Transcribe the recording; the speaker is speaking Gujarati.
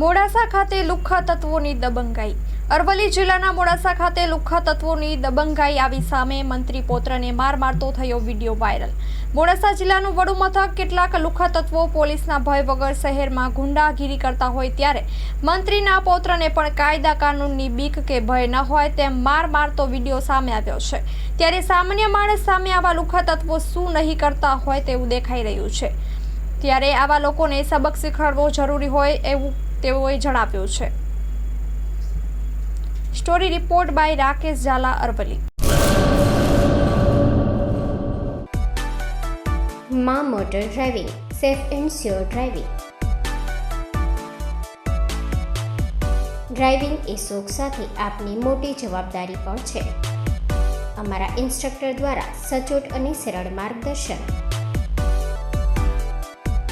મોડાસા ખાતે લુખ્ખા તત્વોની દબંગાઈ. અરવલ્લી જિલ્લાના મોડાસા ખાતે લુખ્ખા તત્વોની દબંગાઈ આવી સામે મંત્રી પોત્રને માર મારતો થયો વીડિયો વાયરલ. મોડાસા જિલ્લાનું વડુ મથક કેટલાક લુખ્ખા તત્વો પોલીસના ભય વગર શહેરમાં ગુંડાગીરી કરતા હોય ત્યારે મંત્રીના પૌત્રને પણ કાયદા કાનૂનની બીક કે ભય ન હોય તેમ માર મારતો વીડિયો સામે આવ્યો છે. ત્યારે સામાન્ય માણસ સામે આવા લુખ્ખા તત્વો શું નહીં કરતા હોય તેવું દેખાઈ રહ્યું છે. ત્યારે આવા લોકોને સબક શીખવાડવો જરૂરી હોય એવું તેઓએ જણાવ્યું છે. Story report by Rakesh Zala Aravalli માં motor driving safe and sure driving driving એ શોખ સાથે આપની મોટી જવાબદારી પણ છે. અમારા ઇન્સ્ટ્રક્ટર દ્વારા સચોટ અને સરળ માર્ગદર્શન.